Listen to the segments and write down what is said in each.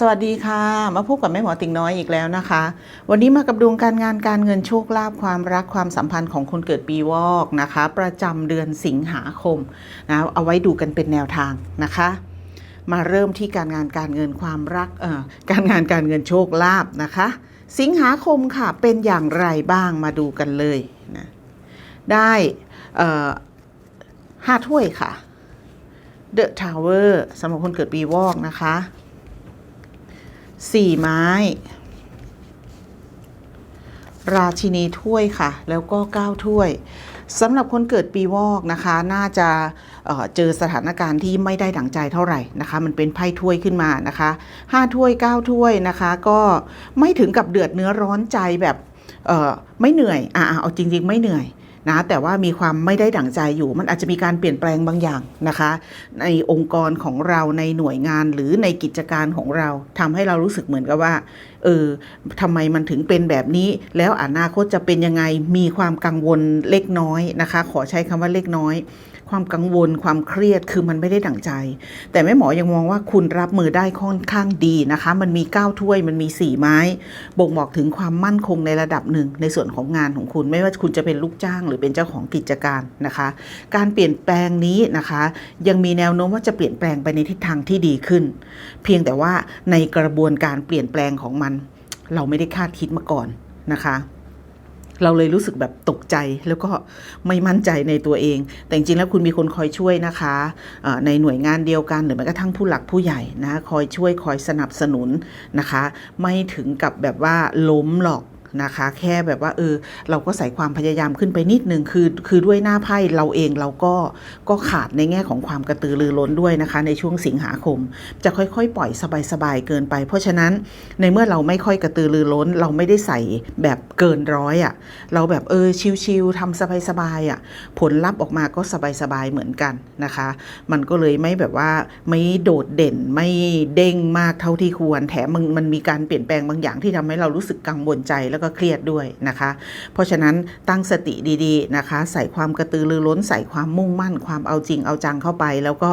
สวัสดีค่ะ มาพบกับแม่หมอติ่งน้อยอีกแล้วนะคะ วันนี้มากับดวงการงานการเงินโชคลาภความรักความสัมพันธ์ของคนเกิดปีวอกนะคะ ประจำเดือนสิงหาคมนะเอาไว้ดูกันเป็นแนวทางนะคะ มาเริ่มที่การงานการเงินความรักเอ่อการงานการเงินโชคลาภนะคะ สิงหาคมค่ะเป็นอย่างไรบ้างมาดูกันเลยนะได้เอ่อห้าถ้วยค่ะ The Tower สำหรับคนเกิดปีวอกนะคะ สี่ไม้ ราชินีถ้วยค่ะ แล้วก็เก้าถ้วยสำหรับคนเกิดปีวอกนะคะ น่าจะเเจอสถานการณ์ที่ไม่ได้ดั่งใจเท่าไหร่นะคะ มันเป็นไพ่ถ้วยขึ้นมานะคะห้าถ้วยเก้าถ้วยนะคะ ก็ไม่ถึงกับเดือดเนื้อร้อนใจแบบไม่เหนื่อยอ่าเอาจริง ๆ ไม่เหนื่อย นะแต่ว่ามีความไม่ได้ดั่งใจอยู่มันอาจจะมีการเปลี่ยนแปลงบางอย่างนะคะ ในองค์กรของเราในหน่วยงานหรือในกิจการของเราทำให้เรารู้สึกเหมือนกับว่าเออทำไมมันถึงเป็นแบบนี้ แล้วอนาคตจะเป็นยังไงมีความกังวลเล็กน้อยนะคะ ขอใช้คำว่าเล็กน้อย ความกังวลความเครียดคือมันไม่ได้ดั่งใจ แต่แม่หมอยังมองว่าคุณรับมือได้ค่อนข้างดีนะคะ มันมี 9 ถ้วยมันมี 4 ไม้บ่งบอกถึงความมั่นคงในระดับหนึ่งในส่วนของงานของคุณไม่ว่าคุณจะเป็นลูกจ้างหรือเป็นเจ้าของกิจการนะคะ การเปลี่ยนแปลงนี้นะคะ ยังมีแนวโน้มว่าจะเปลี่ยนแปลงไปในทิศทางที่ดีขึ้น เพียงแต่ว่าในกระบวนการเปลี่ยนแปลงของมันเราไม่ได้คาดคิดมาก่อนนะคะ เราเลยรู้สึกแบบตกใจแล้วก็ไม่มั่นใจในตัวเอง แต่จริงๆแล้วคุณมีคนคอยช่วยนะคะในหน่วยงานเดียวกันหรือแม้กระทั่งผู้หลักผู้ใหญ่นะคอยช่วยคอยสนับสนุนนะคะ ไม่ถึงกับแบบว่าล้มหรอก นะคะ แค่แบบว่าเออ เราก็ใส่ความพยายามขึ้นไปนิดนึงคือ คือด้วยหน้าไพ่เราเองเราก็ก็ขาดในแง่ของความกระตือรือร้นด้วยนะคะ ในช่วงสิงหาคม จะค่อยๆ ปล่อยสบายๆเกินไป เพราะฉะนั้นในเมื่อเราไม่ค่อยกระตือรือร้น เราไม่ได้ใส่แบบเกินร้อยอะ่ะเราแบบเออชิวๆทำสบายๆอะ่ะผลลัพธ์ออกมาก็สบายๆเหมือนกันนะคะ มันก็เลยไม่แบบว่าไม่โดดเด่นไม่เด้งมากเท่าที่ควรแถมมันมันมีการเปลี่ยนแปลงบางอย่างที่ทำให้เรารู้สึกกังวลใจแล้วก็เครียดด้วยนะคะ เพราะฉะนั้นตั้งสติดีๆนะคะ ใส่ความกระตือรือร้น ใส่ความมุ่งมั่น ความเอาจริงเอาจังเข้าไป แล้วก็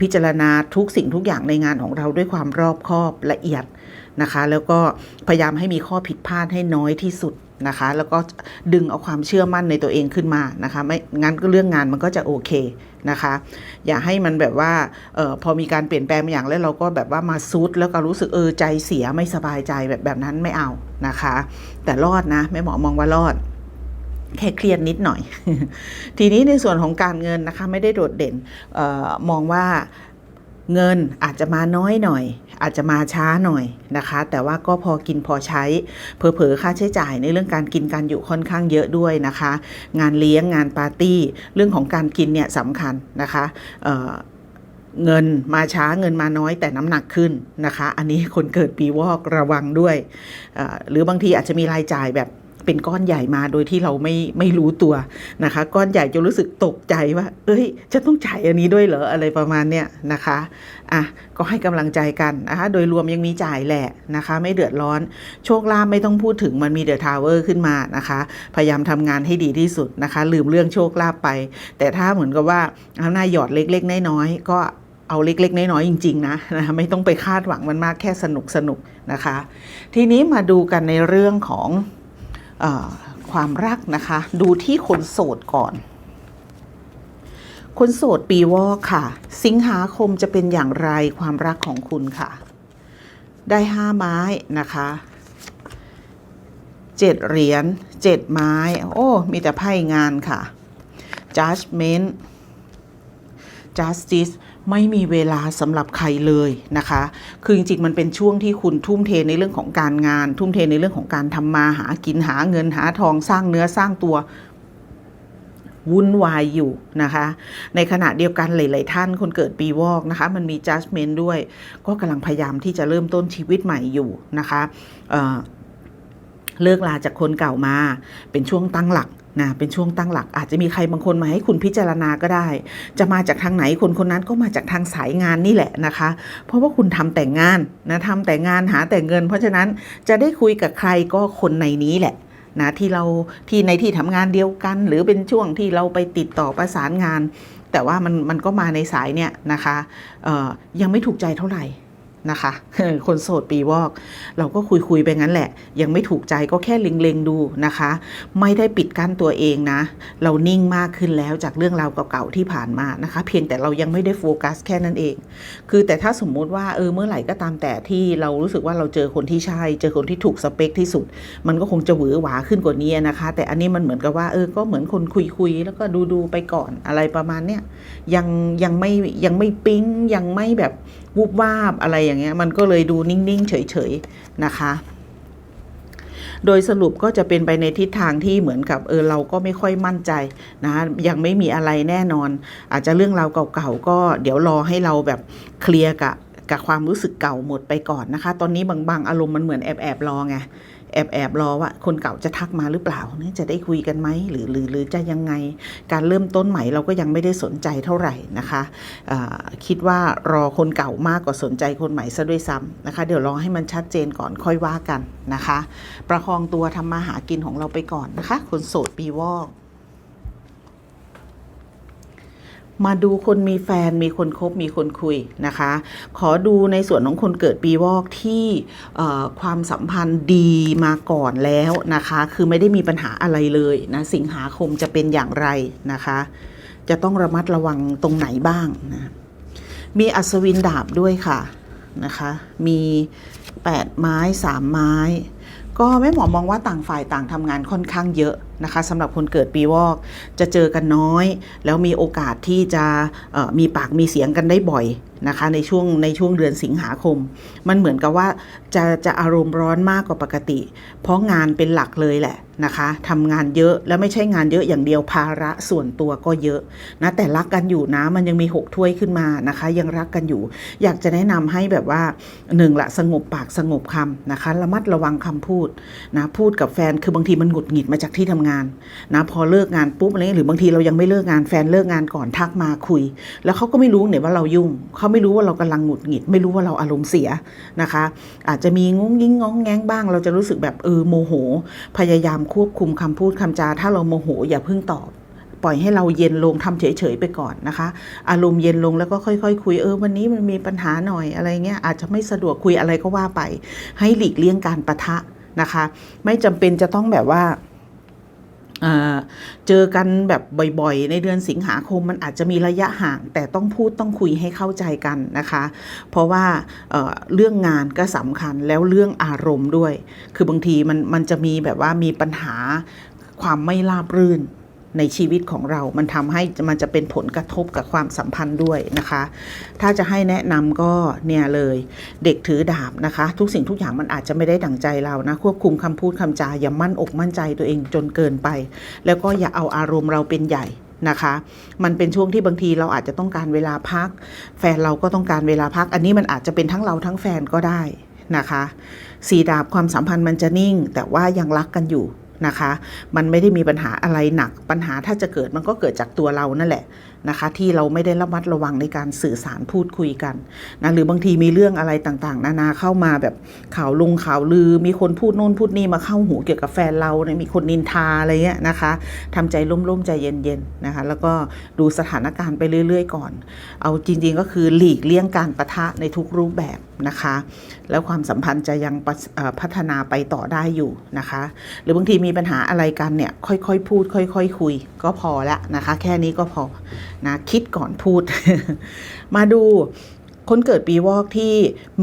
พิจารณาทุกสิ่งทุกอย่างในงานของเราด้วยความรอบคอบละเอียดนะคะ แล้วก็พยายามให้มีข้อผิดพลาดให้น้อยที่สุดนะคะ แล้วก็ดึงเอาความเชื่อมั่นในตัวเองขึ้นมานะคะ ไม่งั้นก็เรื่องงานมันก็จะโอเค นะคะ อย่าให้มันแบบว่าออพอมีการเปลี่ยนแปลงบางอย่างแล้วเราก็แบบว่ามาซุดแล้วก็รู้สึกเออใจเสียไม่สบายใจแบบแบบนั้นไม่เอานะคะ แต่รอดนะแม่หมอมองว่ารอดแค่เครียดนิดหน่อย ทีนี้ในส่วนของการเงินนะคะ ไม่ได้โดดเด่นออมองว่า เงินอาจจะมาน้อยหน่อย อาจจะมาช้าหน่อยนะคะ แต่ว่าก็พอกินพอใช้เผลอๆค่าใช้จ่ายในเรื่องการกินการอยู่ค่อนข้างเยอะด้วยนะคะ งานเลี้ยงงานปาร์ตี้ เรื่องของการกินเนี่ยสำคัญนะคะเเงินมาช้าเงินมาน้อยแต่น้ำหนักขึ้นนะคะ อันนี้คนเกิดปีวอกระวังด้วย หรือบางทีอาจจะมีรายจ่ายแบบ เป็นก้อนใหญ่มาโดยที่เราไม่ไม่รู้ตัวนะคะ ก้อนใหญ่จนรู้สึกตกใจว่า เอ้ยจะต้องจ่ายอันนี้ด้วยเหรออะไรประมาณเนี้ยนะคะอะก็ให้กำลังใจกันนะคะโดยรวมยังมีจ่ายแหละนะคะ ไม่เดือดร้อน โชคลาภไม่ต้องพูดถึงมันมีเดอะทาวเวอร์ขึ้นมานะคะ พยายามทำงานให้ดีที่สุดนะคะ ลืมเรื่องโชคลาภไป แต่ถ้าเหมือนกับว่าเอาหน้าหยอดเล็ก ๆ น้อยๆก็เอาเล็ก ๆ น้อยๆจริง ๆ นะนะไม่ต้องไปคาดหวังมันมากแค่สนุกสนุกๆนะคะ ทีนี้มาดูกันในเรื่องของ ความรักนะคะ ดูที่คนโสดก่อน คนโสดปีวอกค่ะ สิงหาคมจะเป็นอย่างไรความรักของคุณค่ะ ได้ห้าไม้นะคะเจ็ดเหรียญเจ็ดไม้ โอ้ มีแต่ไพ่งานค่ะ judgment justice ไม่มีเวลาสำหรับใครเลยนะคะ คือจริงๆมันเป็นช่วงที่คุณทุ่มเทในเรื่องของการงาน ทุ่มเทในเรื่องของการทำมาหากินหาเงินหาทองสร้างเนื้อสร้างตัววุ่นวายอยู่นะคะ ในขณะเดียวกันหลาย ๆ ท่านคนเกิดปีวอกนะคะ มันมี judgment ด้วย ก็กำลังพยายามที่จะเริ่มต้นชีวิตใหม่อยู่นะคะเเลิกลาจากคนเก่ามา เป็นช่วงตั้งหลัก นะเป็นช่วงตั้งหลักอาจจะมีใครบางคนมาให้คุณพิจารณาก็ได้ จะมาจากทางไหนคนคนนั้นก็มาจากทางสายงานนี่แหละนะคะ เพราะว่าคุณทำแต่งงานนะทำแต่งานหาแต่เงิน เพราะฉะนั้นจะได้คุยกับใครก็คนในนี้แหละนะที่เราที่ในที่ทำงานเดียวกัน หรือเป็นช่วงที่เราไปติดต่อประสานงาน แต่ว่ามันมันก็มาในสายเนี่ยนะคะเออยังไม่ถูกใจเท่าไหร่ นะคะ คนโสดปีวอก เราก็คุยคุยไปงั้นแหละ ยังไม่ถูกใจก็แค่เล็งๆดูนะคะ ไม่ได้ปิดกั้นตัวเองนะ เรานิ่งมากขึ้นแล้วจากเรื่องราวเก่าๆที่ผ่านมานะคะ เพียงแต่เรายังไม่ได้โฟกัสแค่นั้นเอง คือแต่ถ้าสมมุติว่าเออเมื่อไหร่ก็ตามแต่ที่เรารู้สึกว่าเราเจอคนที่ใช่ เจอคนที่ถูกสเปคที่สุด มันก็คงจะหวือหวาขึ้นกว่านี้นะคะ แต่อันนี้มันเหมือนกับว่าเออก็เหมือนคนคุยคุยๆแล้วก็ดูดูๆไปก่อนอะไรประมาณเนี้ยยังยังไม่ยังไม่ปิ๊งยังไม่แบบวูบวาบอะไรอย่างเงี้ยมันก็เลยดูนิ่งๆ เฉยๆ นะคะ โดยสรุปก็จะเป็นไปในทิศทางที่เหมือนกับเออเราก็ไม่ค่อยมั่นใจนะยังไม่มีอะไรแน่นอน อาจจะเรื่องราวเก่าๆก็เดี๋ยวรอให้เราแบบเคลียร์กับกับความรู้สึกเก่าหมดไปก่อนนะคะ ตอนนี้บางๆ อารมณ์มันเหมือนแอบแอบๆรอไง แอบแอบรอว่าคนเก่าจะทักมาหรือเปล่าเนี่ยจะได้คุยกันไหมหรือหรือหรือจะยังไง การเริ่มต้นใหม่เราก็ยังไม่ได้สนใจเท่าไหร่นะคะคิดว่ารอคนเก่ามากกว่าสนใจคนใหม่ซะด้วยซ้ำนะคะ เดี๋ยวรอให้มันชัดเจนก่อนค่อยว่ากันนะคะ ประคองตัวทำมาหากินของเราไปก่อนนะคะ คนโสดปีวอก มาดูคนมีแฟนมีคนคบมีคนคุยนะคะ ขอดูในส่วนของคนเกิดปีวอกที่ความสัมพันธ์ดีมาก่อนแล้วนะคะ คือไม่ได้มีปัญหาอะไรเลยนะสิงหาคมจะเป็นอย่างไรนะคะ จะต้องระมัดระวังตรงไหนบ้างนะมีอัศวินดาบด้วยค่ะนะคะ มี 8 ไม้ 3 ไม้ ก็แม่หมอมองว่าต่างฝ่ายต่างทำงานค่อนข้างเยอะนะคะสำหรับคนเกิดปีวอกจะเจอกันน้อย แล้วมีโอกาสที่จะมีปากมีเสียงกันได้บ่อยนะคะในช่วงในช่วงเดือนสิงหาคม มันเหมือนกับว่าจะจะอารมณ์ร้อนมากกว่าปกติ เพราะงานเป็นหลักเลยแหละนะคะทำงานเยอะแล้วไม่ใช่งานเยอะอย่างเดียวภาระส่วนตัวก็เยอะนะแต่รักกันอยู่นะมันยังมีหกถ้วยขึ้นมานะคะ ยังรักกันอยู่ อยากจะแนะนำให้แบบว่าหนึ่งละสงบปากสงบคำนะคะ ระมัดระวังคำพูดนะพูดกับแฟนคือบางทีมันหงุดหงิดมาจากที่ทำงานนะพอเลิกงานปุ๊บอะไรเงี้ยหรือบางทีเรายังไม่เลิกงานแฟนเลิกงานก่อนทักมาคุย แล้วเขาก็ไม่รู้เนี่ยว่าเรายุ่งเขาไม่รู้ว่าเรากำลังหงุดหงิด ไม่รู้ว่าเราอารมณ์เสียนะคะ อาจจะมีงุ้งยิ้งง้องแง้งบ้าง เราจะรู้สึกแบบเออโมโห พยายามควบคุมคำพูดคำจา ถ้าเราโมโหอย่าเพิ่งตอบ ปล่อยให้เราเย็นลงทำเฉยๆไปก่อนนะคะ อารมณ์เย็นลงแล้วก็ค่อยๆคุยเออวันนี้มันมีปัญหาหน่อยอะไรเงี้ยอาจจะไม่สะดวกคุยอะไรก็ว่าไป ให้หลีกเลี่ยงการประทะนะคะ ไม่จำเป็นจะต้องแบบว่า เจอกันแบบบ่อยๆ ในเดือนสิงหาคมมันอาจจะมีระยะห่าง แต่ต้องพูดต้องคุยให้เข้าใจกันนะคะ เพราะว่าเเรื่องงานก็สำคัญแล้วเรื่องอารมณ์ด้วย คือบางทีมันมันจะมีแบบว่ามีปัญหาความไม่ราบรื่น ในชีวิตของเรา มันทำให้มันจะเป็นผลกระทบกับความสัมพันธ์ด้วยนะคะ ถ้าจะให้แนะนำก็เนี่ยเลยเด็กถือดาบนะคะ ทุกสิ่งทุกอย่างมันอาจจะไม่ได้ดั่งใจเรานะ ควบคุมคำพูดคำจาอย่ามั่นอกมั่นใจตัวเองจนเกินไป แล้วก็อย่าเอาอารมณ์เราเป็นใหญ่นะคะ มันเป็นช่วงที่บางทีเราอาจจะต้องการเวลาพัก แฟนเราก็ต้องการเวลาพัก อันนี้มันอาจจะเป็นทั้งเราทั้งแฟนก็ได้นะคะสีดาบความสัมพันธ์มันจะนิ่ง แต่ว่ายังรักกันอยู่ นะคะ มันไม่ได้มีปัญหาอะไรหนัก ปัญหาถ้าจะเกิดมันก็เกิดจากตัวเรานั่นแหละ นะคะที่เราไม่ได้ระมัดระวังในการสื่อสารพูดคุยกันนะหรือบางทีมีเรื่องอะไรต่างๆ นานาเข้ามาแบบข่าวลงข่าวลือ มีคนพูดโน่นพูดนี่มาเข้าหูเกี่ยวกับแฟนเราเนี่ยมีคนนินทาอะไรเงี้ยนะคะทำใจร่มๆใจเย็นๆนะคะแล้วก็ดูสถานการณ์ไปเรื่อยๆ ก่อน เอาจริงๆก็คือหลีกเลี่ยงการประทะในทุกรูปแบบนะคะ แล้วความสัมพันธ์จะยังพัฒนาไปต่อได้อยู่นะคะ หรือบางทีมีปัญหาอะไรกันเนี่ยค่อยๆพูด ค่อยๆคุย ก็พอละนะคะ แค่นี้ก็พอ นะคิดก่อนพูด มาดูคนเกิดปีวอกที่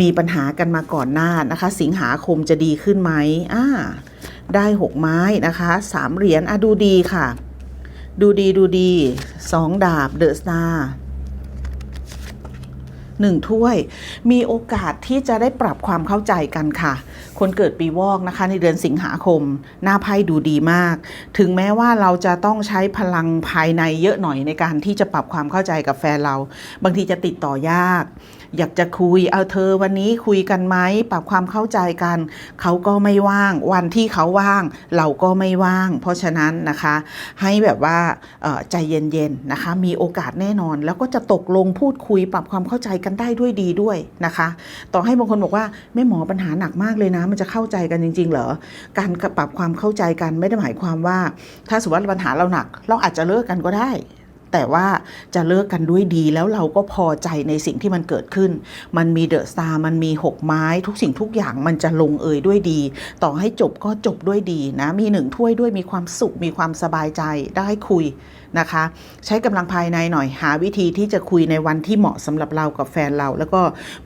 มีปัญหากันมาก่อนหน้านะคะ สิงหาคมจะดีขึ้นไหมอ่าได้หกไม้นะคะสามเหรียญอะดูดีค่ะ ดูดีดูดีสองดาบเดอะสตาร์ หนึ่งถ้วย มีโอกาสที่จะได้ปรับความเข้าใจกันค่ะ คนเกิดปีวอกนะคะในเดือนสิงหาคม หน้าไพ่ดูดีมาก ถึงแม้ว่าเราจะต้องใช้พลังภายในเยอะหน่อยในการที่จะปรับความเข้าใจกับแฟนเรา บางทีจะติดต่อยาก อยากจะคุยเอาเธอวันนี้คุยกันไหมปรับความเข้าใจกัน เขาก็ไม่ว่างวันที่เขาว่าง เราก็ไม่ว่าง เพราะฉะนั้นนะคะ ให้แบบว่าใจเย็นๆนะคะ มีโอกาสแน่นอน แล้วก็จะตกลงพูดคุย ปรับความเข้าใจกันได้ด้วยดีด้วยนะคะ ต่อให้บางคนบอกว่าแม่หมอปัญหาหนักมากเลยนะ มันจะเข้าใจกันจริง ๆ เหรอการปรับความเข้าใจกันไม่ได้หมายความว่า ถ้าสมมติว่าปัญหาเราหนัก เราอาจจะเลิกกันก็ได้ แต่ว่าจะเลิกกันด้วยดีแล้วเราก็พอใจในสิ่งที่มันเกิดขึ้น มันมีเดอะสตาร์มันมีหกไม้ ทุกสิ่งทุกอย่างมันจะลงเอยด้วยดี ต่อให้จบก็จบด้วยดีนะมีหนึ่งถ้วยด้วยมีความสุขมีความสบายใจได้คุยนะคะ ใช้กำลังภายในหน่อยหาวิธีที่จะคุยในวันที่เหมาะสำหรับเรากับแฟนเรา แล้วก็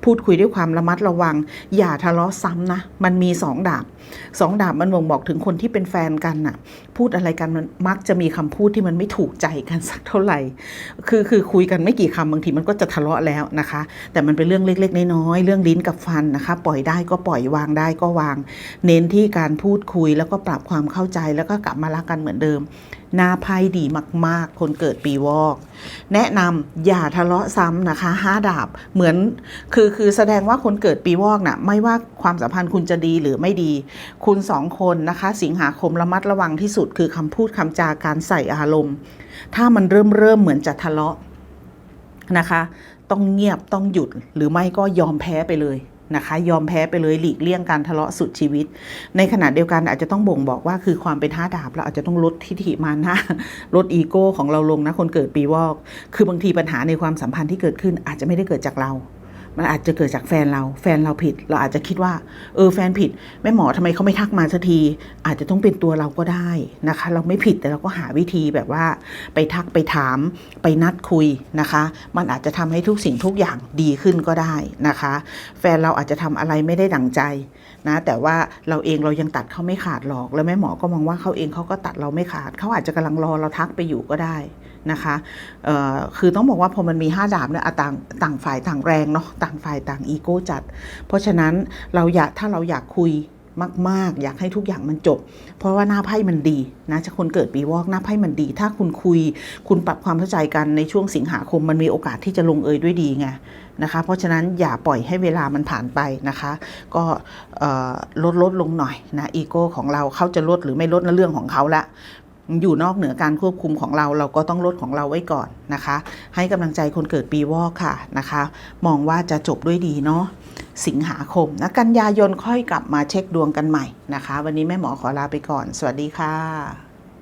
พูดคุยด้วยความระมัดระวัง อย่าทะเลาะซ้ำนะ มันมีสองดาบ สองดาบมันบ่งบอกถึงคนที่เป็นแฟนกันน่ะ พูดอะไรกันมันมักจะมีคำพูดที่มันไม่ถูกใจกันสักเท่าไหร่ คือคือคุยกันไม่กี่คำบางทีมันก็จะทะเลาะแล้วนะคะ แต่มันเป็นเรื่องเล็ก ๆ น้อยๆเรื่องลิ้นกับฟันนะคะ ปล่อยได้ก็ปล่อยวางได้ก็วาง เน้นที่การพูดคุยแล้วก็ปรับความเข้าใจแล้วก็กลับมารักกันเหมือนเดิม น้าไพ่ดีมาก ๆ คนเกิดปีวอก แนะนำอย่าทะเลาะซ้ำนะคะห้าดาบเหมือนคือคือแสดงว่าคนเกิดปีวอกน่ะไม่ว่าความสัมพันธ์คุณจะดีหรือไม่ดี คุณสองคนนะคะ สิงหาคมระมัดระวังที่สุดคือคำพูดคำจาการใส่อารมณ์ ถ้ามันเริ่มเริ่มเหมือนจะทะเลาะนะคะ ต้องเงียบต้องหยุดหรือไม่ก็ยอมแพ้ไปเลย นะคะ ยอมแพ้ไปเลยหลีกเลี่ยงการทะเลาะสุดชีวิต ในขณะเดียวกันอาจจะต้องบ่งบอกว่าคือความเป็นท้าดาบเราอาจจะต้องลดทิฐิมานะลดอีโก้ของเราลงนะคนเกิดปีวอก คือบางทีปัญหาในความสัมพันธ์ที่เกิดขึ้นอาจจะไม่ได้เกิดจากเรา มันอาจจะเกิดจากแฟนเรา แฟนเราผิด เราอาจจะคิดว่า เออ แฟนผิด แม่หมอทำไมเขาไม่ทักมาสักที อาจจะต้องเป็นตัวเราก็ได้นะคะ เราไม่ผิดแต่เราก็หาวิธีแบบว่าไปทักไปถาม ไปนัดคุยนะคะ มันอาจจะทำให้ทุกสิ่งทุกอย่างดีขึ้นก็ได้นะคะ แฟนเราอาจจะทำอะไรไม่ได้ดั่งใจนะแต่ว่าเราเองเรายังตัดเขาไม่ขาดหรอก แล้วแม่หมอก็มองว่าเขาเองเขาก็ตัดเราไม่ขาด เขาอาจจะกำลังรอเราทักไปอยู่ก็ได้ นะคะคือต้องบอกว่าพอมันมีห้าดาบเนี่ยต่างต่างฝ่ายต่างแรงเนาะต่างฝ่ายต่างอีโก้จัด เพราะฉะนั้นเราอยากถ้าเราอยากคุยมาก ๆ อยากให้ทุกอย่างมันจบ เพราะว่าหน้าไพ่มันดีนะจะคนเกิดปีวอกหน้าไพ่มันดี ถ้าคุณคุย คุณปรับความเข้าใจกันในช่วงสิงหาคมมันมีโอกาสที่จะลงเอยด้วยดีไงนะคะ เพราะฉะนั้นอย่าปล่อยให้เวลามันผ่านไปนะคะ ก็ลดลดลงหน่อยนะอีโก้ของเราเขาจะลดหรือไม่ลดในเรื่องของเขาละ อยู่นอกเหนือการควบคุมของเรา เราก็ต้องลดของเราไว้ก่อนนะคะ ให้กำลังใจคนเกิดปีวอกค่ะนะคะ มองว่าจะจบด้วยดีเนาะสิงหาคมนะกันยายนค่อยกลับมาเช็คดวงกันใหม่นะคะ วันนี้แม่หมอขอลาไปก่อน สวัสดีค่ะ